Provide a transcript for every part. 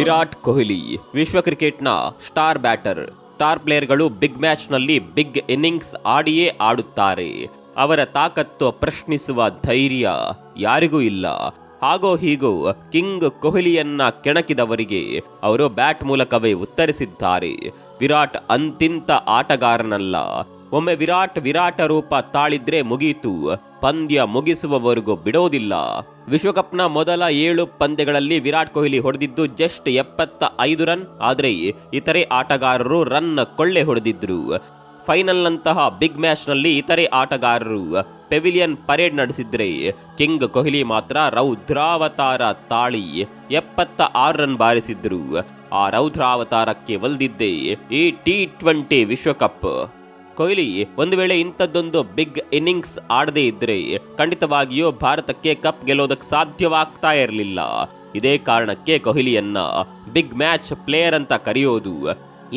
ವಿರಾಟ್ ಕೊಹ್ಲಿ, ವಿಶ್ವ ಕ್ರಿಕೆಟ್ನ star batter. Star ಪ್ಲೇಯರ್ಗಳು ಬಿಗ್ ಮ್ಯಾಚ್ನಲ್ಲಿ ಬಿಗ್ ಇನ್ನಿಂಗ್ಸ್ ಆಡಿಯೇ ಆಡುತ್ತಾರೆ. ಅವರ ತಾಕತ್ತು ಪ್ರಶ್ನಿಸುವ ಧೈರ್ಯ ಯಾರಿಗೂ ಇಲ್ಲ. ಹಾಗೋ ಹೀಗೋ ಕಿಂಗ್ ಕೊಹ್ಲಿಯನ್ನ ಕೆಣಕಿದವರಿಗೆ ಅವರು ಬ್ಯಾಟ್ ಮೂಲಕವೇ ಉತ್ತರಿಸಿದ್ದಾರೆ. ವಿರಾಟ್ ಅಂತಿಂತ ಆಟಗಾರನಲ್ಲ. ಒಮ್ಮೆ ವಿರಾಟ್ ವಿರಾಟ ರೂಪ ತಾಳಿದ್ರೆ ಮುಗಿಯಿತು ಪಂದ್ಯ ಮುಗಿಸುವವರೆಗೂ ಬಿಡೋದಿಲ್ಲ. ವಿಶ್ವಕಪ್ನ ಮೊದಲ ಏಳು ಪಂದ್ಯಗಳಲ್ಲಿ ವಿರಾಟ್ ಕೊಹ್ಲಿ ಹೊಡೆದಿದ್ದು ಜಸ್ಟ್ ಎಪ್ಪತ್ತ ಐದು ರನ್. ಆದರೆ ಇತರೆ ಆಟಗಾರರು ರನ್ ಕೊಳ್ಳೆ ಹೊಡೆದಿದ್ರು. ಫೈನಲ್ನಂತಹ ಬಿಗ್ ಮ್ಯಾಚ್ನಲ್ಲಿ ಇತರೆ ಆಟಗಾರರು ಪೆವಿಲಿಯನ್ ಪರೇಡ್ ನಡೆಸಿದ್ರೆ ಕಿಂಗ್ ಕೊಹ್ಲಿ ಮಾತ್ರ ರೌದ್ರಾವತಾರ ತಾಳಿ ಎಪ್ಪತ್ತ ಆರು ರನ್ ಬಾರಿಸಿದ್ರು. ಆ ರೌದ್ರಾವತಾರಕ್ಕೆ ಒಲ್ದಿದ್ದೇ ಈ ಟಿ ಟ್ವೆಂಟಿ ವಿಶ್ವಕಪ್. ಕೊಹ್ಲಿ ಒಂದು ವೇಳೆ ಇಂಥದ್ದೊಂದು ಬಿಗ್ ಇನ್ನಿಂಗ್ಸ್ ಆಡದೇ ಇದ್ರೆ ಖಂಡಿತವಾಗಿಯೂ ಭಾರತಕ್ಕೆ ಕಪ್ ಗೆಲ್ಲೋದಕ್ಕೆ ಸಾಧ್ಯವಾಗ್ತಾ ಇರಲಿಲ್ಲ. ಇದೇ ಕಾರಣಕ್ಕೆ ಕೊಹ್ಲಿಯನ್ನ ಬಿಗ್ ಮ್ಯಾಚ್ ಪ್ಲೇಯರ್ ಅಂತ ಕರೆಯೋದು.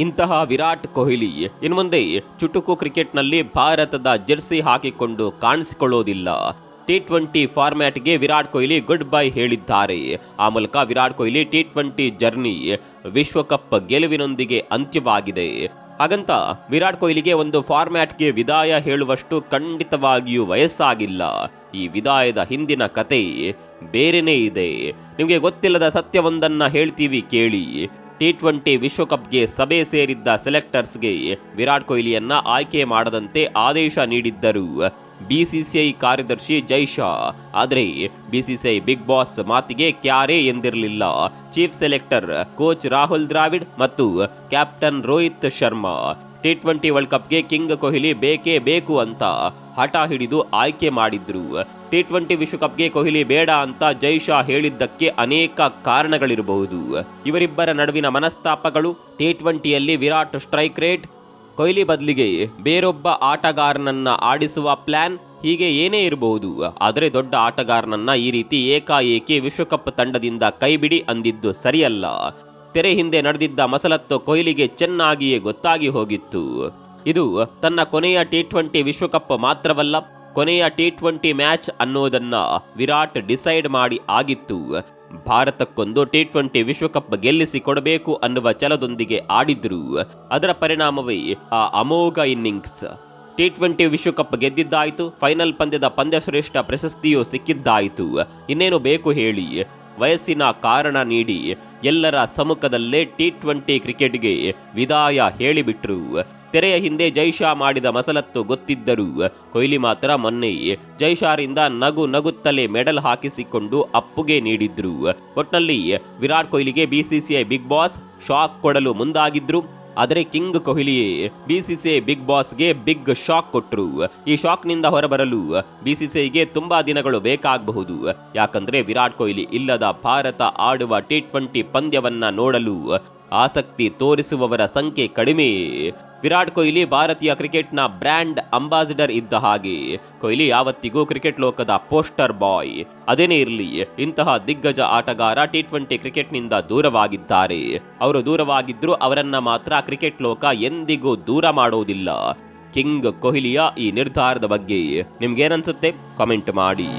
ಇಂತಹ ವಿರಾಟ್ ಕೊಹ್ಲಿ ಇನ್ನು ಮುಂದೆ ಚುಟುಕು ಕ್ರಿಕೆಟ್ನಲ್ಲಿ ಭಾರತದ ಜೆರ್ಸಿ ಹಾಕಿಕೊಂಡು ಕಾಣಿಸಿಕೊಳ್ಳೋದಿಲ್ಲ. ಟಿ ಟ್ವೆಂಟಿ ಫಾರ್ಮ್ಯಾಟ್ಗೆ ವಿರಾಟ್ ಕೊಹ್ಲಿ ಗುಡ್ ಬೈ ಹೇಳಿದ್ದಾರೆ. ಆ ಮೂಲಕ Virat Kohli T twenty journey ವಿಶ್ವಕಪ್ ಗೆಲುವಿನೊಂದಿಗೆ ಅಂತ್ಯವಾಗಿದೆ. ಹಾಗಂತ ವಿರಾಟ್ ಕೊಹ್ಲಿಗೆ ಒಂದು ಫಾರ್ಮ್ಯಾಟ್ಗೆ ವಿದಾಯ ಹೇಳುವಷ್ಟು ಖಂಡಿತವಾಗಿಯೂ ವಯಸ್ಸಾಗಿಲ್ಲ. ಈ ವಿದಾಯದ ಹಿಂದಿನ ಕತೆ ಬೇರೆನೇ ಇದೆ. ನಿಮಗೆ ಗೊತ್ತಿಲ್ಲದ ಸತ್ಯವೊಂದನ್ನ ಹೇಳ್ತೀವಿ ಕೇಳಿ. ಟಿ ಟ್ವೆಂಟಿ ವಿಶ್ವಕಪ್ಗೆ ಸಭೆ ಸೇರಿದ್ದ ಸೆಲೆಕ್ಟರ್ಸ್ಗೆ ವಿರಾಟ್ ಕೊಹ್ಲಿಯನ್ನ ಆಯ್ಕೆ ಮಾಡದಂತೆ ಆದೇಶ ನೀಡಿದ್ದರು. ಬಿಸಿಸಿಐ ಕಾರ್ಯದರ್ಶಿ ಜೈಶಾ ಆದರೆ ಬಿಸಿಸಿಐ ಬಿಗ್ ಬಾಸ್ ಮಾತಿಗೆ ಕ್ಯಾರೆ ಎಂದಿರಲಿಲ್ಲ. Chief selector coach Rahul Dravid ಮತ್ತು captain Rohit Sharma. T twenty world ಕಪ್ಗೆ king Kohli ಬೇಕೇ ಬೇಕು ಅಂತ ಹಠ ಹಿಡಿದು ಆಯ್ಕೆ ಮಾಡಿದ್ರು. ಟಿ ಟ್ವೆಂಟಿ ವಿಶ್ವಕಪ್ಗೆ ಕೊಹ್ಲಿ ಬೇಡ ಅಂತ ಜೈಶಾ ಹೇಳಿದ್ದಕ್ಕೆ ಅನೇಕ ಕಾರಣಗಳಿರಬಹುದು. ಇವರಿಬ್ಬರ ನಡುವಿನ ಮನಸ್ತಾಪಗಳು ಟಿ ಟ್ವೆಂಟಿಯಲ್ಲಿ ವಿರಾಟ್ ಸ್ಟ್ರೈಕ್ ರೇಟ್ ಕೊಹ್ಲಿ ಬದಲಿಗೆ ಬೇರೊಬ್ಬ ಆಟಗಾರನನ್ನ ಆಡಿಸುವ ಪ್ಲಾನ್ ಹೀಗೆ ಏನೇ ಇರಬಹುದು ಆದರೆ ದೊಡ್ಡ ಆಟಗಾರನನ್ನ ಈ ರೀತಿ ಏಕಾಏಕಿ ವಿಶ್ವಕಪ್ ತಂಡದಿಂದ ಕೈಬಿಡಿ ಅಂದಿದ್ದು ಸರಿಯಲ್ಲ. ತೆರೆ ಹಿಂದೆ ನಡೆದಿದ್ದ ಮಸಲತ್ತು ಕೊಹ್ಲಿಗೆ ಚೆನ್ನಾಗಿಯೇ ಗೊತ್ತಾಗಿ ಹೋಗಿತ್ತು. ಇದು ತನ್ನ ಕೊನೆಯ ಟಿ ಟ್ವೆಂಟಿ ವಿಶ್ವಕಪ್ ಮಾತ್ರವಲ್ಲ, ಕೊನೆಯ ಟಿ ಟ್ವೆಂಟಿ ಮ್ಯಾಚ್ ಅನ್ನೋದನ್ನ ವಿರಾಟ್ ಡಿಸೈಡ್ ಮಾಡಿ ಆಗಿತ್ತು. ಭಾರತಕ್ಕೊಂದು ಟಿ ಟ್ವೆಂಟಿ ವಿಶ್ವಕಪ್ ಗೆಲ್ಲಿಸಿ ಕೊಡಬೇಕು ಅನ್ನುವ ಛಲದೊಂದಿಗೆ ಆಡಿದ್ರು. ಅದರ ಪರಿಣಾಮವೇ ಆ ಅಮೋಘ ಇನ್ನಿಂಗ್ಸ್. ಟಿ ಟ್ವೆಂಟಿ ವಿಶ್ವಕಪ್ ಗೆದ್ದಿದ್ದಾಯಿತು, ಫೈನಲ್ ಪಂದ್ಯದ ಪಂದ್ಯಶ್ರೇಷ್ಠ ಪ್ರಶಸ್ತಿಯೂ ಸಿಕ್ಕಿದ್ದಾಯಿತು. ಇನ್ನೇನು ಬೇಕು ಹೇಳಿ. ವಯಸ್ಸಿನ ಕಾರಣ ನೀಡಿ ಎಲ್ಲರ ಸಮ್ಮುಖದಲ್ಲೇ ಟಿ ಟ್ವೆಂಟಿ ಕ್ರಿಕೆಟ್ಗೆ ವಿದಾಯ ಹೇಳಿಬಿಟ್ರು. ತೆರೆಯ ಹಿಂದೆ ಜೈಶಾ ಮಾಡಿದ ಮಸಲತ್ತು ಗೊತ್ತಿದ್ದರೂ ಕೊಹ್ಲಿ ಮಾತ್ರ ಮೊನ್ನೆ ಜೈಶಾರಿಂದ ನಗು ನಗುತ್ತಲೇ ಮೆಡಲ್ ಹಾಕಿಸಿಕೊಂಡು ಅಪ್ಪುಗೆ ನೀಡಿದ್ರು. ಒಟ್ನಲ್ಲಿ ವಿರಾಟ್ ಕೊಹ್ಲಿಗೆ ಬಿಸಿಸಿಐ ಬಿಗ್ ಬಾಸ್ ಶಾಕ್ ಕೊಡಲು ಮುಂದಾಗಿದ್ರು. ಆದರೆ ಕಿಂಗ್ ಕೊಹ್ಲಿಯೇ ಬಿಸಿಸಿಐ ಬಿಗ್ ಬಾಸ್ಗೆ ಬಿಗ್ ಶಾಕ್ ಕೊಟ್ಟರು ಈ ಶಾಕ್ನಿಂದ ಹೊರಬರಲು ಬಿಸಿಸಿಐಗೆ ತುಂಬಾ ದಿನಗಳು ಬೇಕಾಗಬಹುದು. ಯಾಕಂದ್ರೆ ವಿರಾಟ್ ಕೊಹ್ಲಿ ಇಲ್ಲದ ಭಾರತ ಆಡುವ ಟಿ ಟ್ವೆಂಟಿ ಪಂದ್ಯವನ್ನ ನೋಡಲು ಆಸಕ್ತಿ ತೋರಿಸುವವರ ಸಂಖ್ಯೆ ಕಡಿಮೆ. ವಿರಾಟ್ ಕೊಹ್ಲಿ ಭಾರತೀಯ ಕ್ರಿಕೆಟ್ನ ಬ್ರ್ಯಾಂಡ್ ಅಂಬಾಸಿಡರ್ ಇದ್ದ ಹಾಗೆ. ಕೊಹ್ಲಿ ಯಾವತ್ತಿಗೂ ಕ್ರಿಕೆಟ್ ಲೋಕದ ಪೋಸ್ಟರ್ ಬಾಯ್. ಅದೇನೇ ಇರಲಿ, ಇಂತಹ ದಿಗ್ಗಜ ಆಟಗಾರ ಟಿ ಟ್ವೆಂಟಿ ಕ್ರಿಕೆಟ್ನಿಂದ ದೂರವಾಗಿದ್ದಾರೆ. ಅವರು ದೂರವಾಗಿದ್ರೂ ಅವರನ್ನ ಮಾತ್ರ ಕ್ರಿಕೆಟ್ ಲೋಕ ಎಂದಿಗೂ ದೂರ ಮಾಡೋದಿಲ್ಲ. ಕಿಂಗ್ ಕೊಹ್ಲಿಯ ಈ ನಿರ್ಧಾರದ ಬಗ್ಗೆ ನಿಮ್ಗೇನನ್ಸುತ್ತೆ? ಕಾಮೆಂಟ್ ಮಾಡಿ.